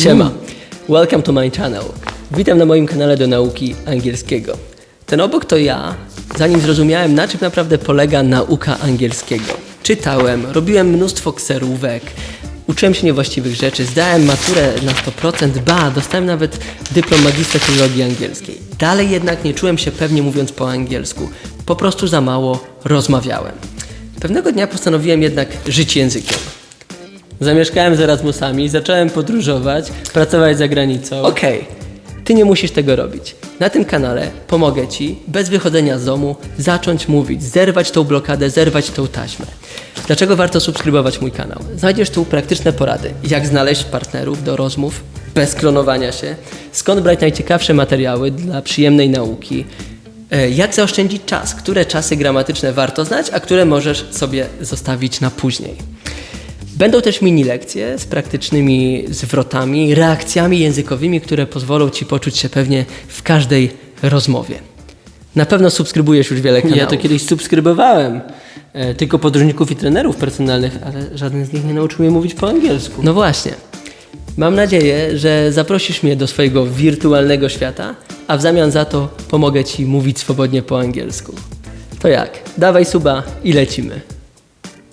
Siema. Welcome to my channel. Witam na moim kanale do nauki angielskiego. Ten obok to ja, zanim zrozumiałem na czym naprawdę polega nauka angielskiego. Czytałem, robiłem mnóstwo kserówek, uczyłem się niewłaściwych rzeczy, zdałem maturę na 100%, ba, dostałem nawet dyplom magistra filologii angielskiej. Dalej jednak nie czułem się pewnie mówiąc po angielsku. Po prostu za mało rozmawiałem. Pewnego dnia postanowiłem jednak żyć językiem. Zamieszkałem z Erasmusami, zacząłem podróżować, pracować za granicą. Okej, ty nie musisz tego robić. Na tym kanale pomogę ci, bez wychodzenia z domu, zacząć mówić, zerwać tą blokadę, zerwać tą taśmę. Dlaczego warto subskrybować mój kanał? Znajdziesz tu praktyczne porady, jak znaleźć partnerów do rozmów bez klonowania się, skąd brać najciekawsze materiały dla przyjemnej nauki, e, jak zaoszczędzić czas, które czasy gramatyczne warto znać, a które możesz sobie zostawić na później. Będą też mini lekcje z praktycznymi zwrotami, reakcjami językowymi, które pozwolą Ci poczuć się pewnie w każdej rozmowie. Na pewno subskrybujesz już wiele kanałów. Ja to kiedyś subskrybowałem. E, tylko podróżników i trenerów personalnych, ale żaden z nich nie nauczył mnie mówić po angielsku. No właśnie. Mam nadzieję, że zaprosisz mnie do swojego wirtualnego świata, a w zamian za to pomogę Ci mówić swobodnie po angielsku. To jak? Dawaj suba i lecimy.